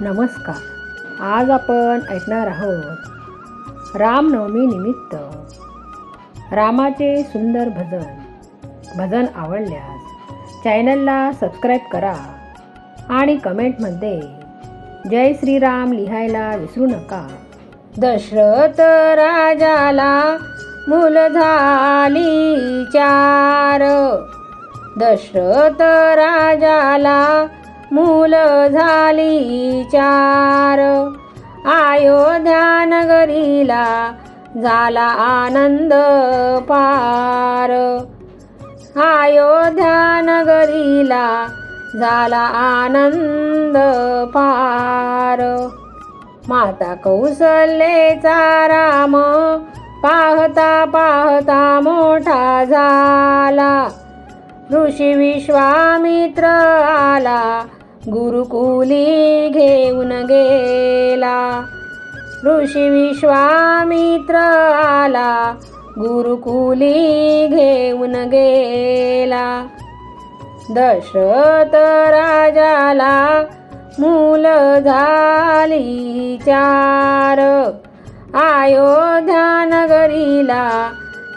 नमस्कार. आज आपण ऐकणार आहोत रामनवमी निमित्त रामाचे सुंदर भजन. भजन आवडल्यास चॅनलला सबस्क्राईब करा आणि कमेंटमध्ये जय श्रीराम लिहायला विसरू नका. दशरथ राजाला मुल झाली चार. दशरथ राजाला मूल झाली चार. अयोध्या नगरीला झाला आनंद पार. अयोध्या नगरीला झाला आनंद पार. माता कौसल्येचा राम पाहता पाहता मोठा झाला. ऋषी विश्वामित्र आला गुरुकुली घेऊन गेला. ऋषी विश्वामित्र आला. गुरुकुली घेऊन गेला. दशरथ राजाला मूल झाली चार. अयोध्या नगरीला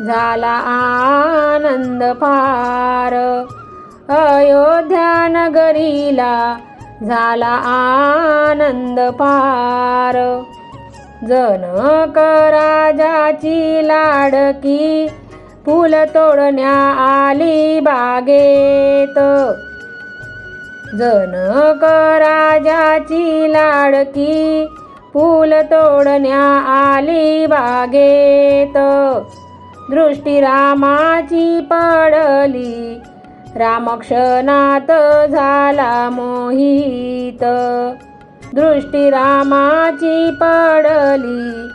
झाला आनंद पार. अयोध्या नगरीला झाला आनंद पार. जनक राजाची लाडकी फुल तोडण्या आली बागेत. जनक राजाची लाडकी फुल तोडण्या आली बागेत. दृष्टी रामाची पडली रामक्षणात झाला मोहित. दृष्टी रामाची पडली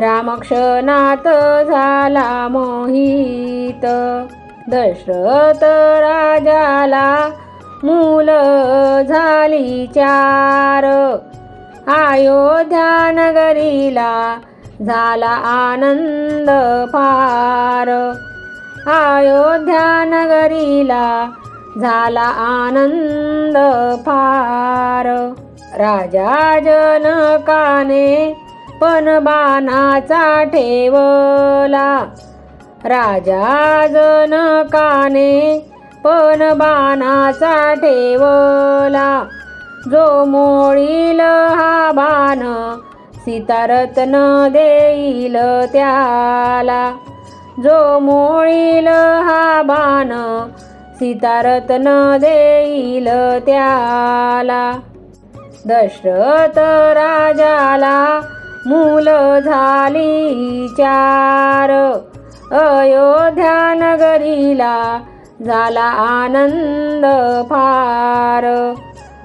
रामक्षणात झाला मोहित. दशरथ राजाला मूल झाली चार. अयोध्या नगरीला झाला आनंद फार. अयोध्या नगरीला झाला आनंद फार. राजा जनकाने पण बाणाचा ठेवला. राजा जनकाने पण बाणाचा ठेवला. जो मोळील हा बाण सीतारत्न देईल त्याला. जो मोळील हा बाण सीतारत्न देईल त्याला. दशरथ राजाला मूल झाली चार. अयोध्या नगरीला झाला आनंद फार.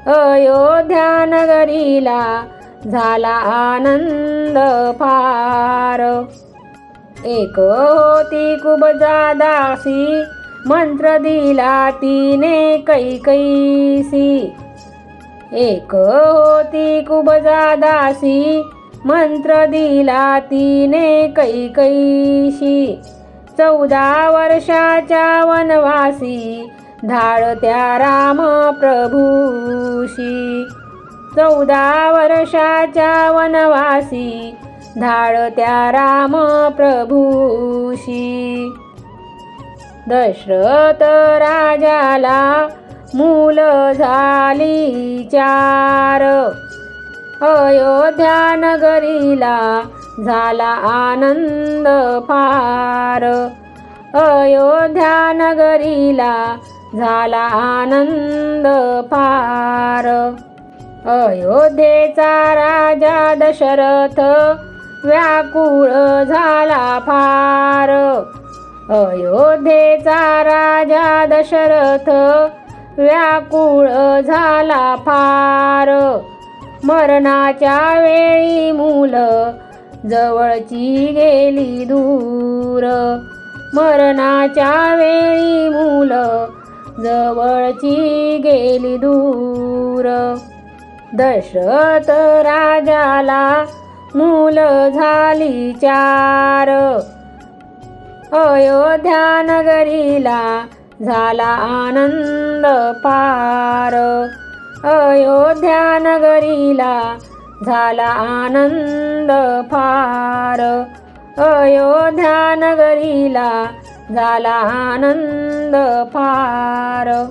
अयोध्या नगरीला झाला आनंद फार. एक होती कुबजा दासी मंत्र दिला तिने कैकैसी. एक होती कुबजा दासी मंत्र दिला तिने कैकैशी चौदा वर्षाच्या वनवासी. धाड त्या राम प्रभूशी. चौदा वर्षाच्या वनवासी. धाडत्या राम प्रभूशी. दशरथ राजाला मूल झाली चार. अयोध्या नगरीला झाला आनंद फार अयोध्या नगरीला झाला आनंद फार अयोध्येचा राजा दशरथ व्याकुळ झाला फार. अयोध्येचा राजा दशरथ व्याकुळ झाला फार. मरणाच्या वेळी मूल जवळची गेली दूर. मरणाच्या वेळी मूल जवळची गेली दूर. दशरथ राजाला मूल झाली चार. अयोध्या नगरीला झाला आनंद पार. अयोध्या नगरीला झाला आनंद फार अयोध्या नगरीला झाला आनंद फार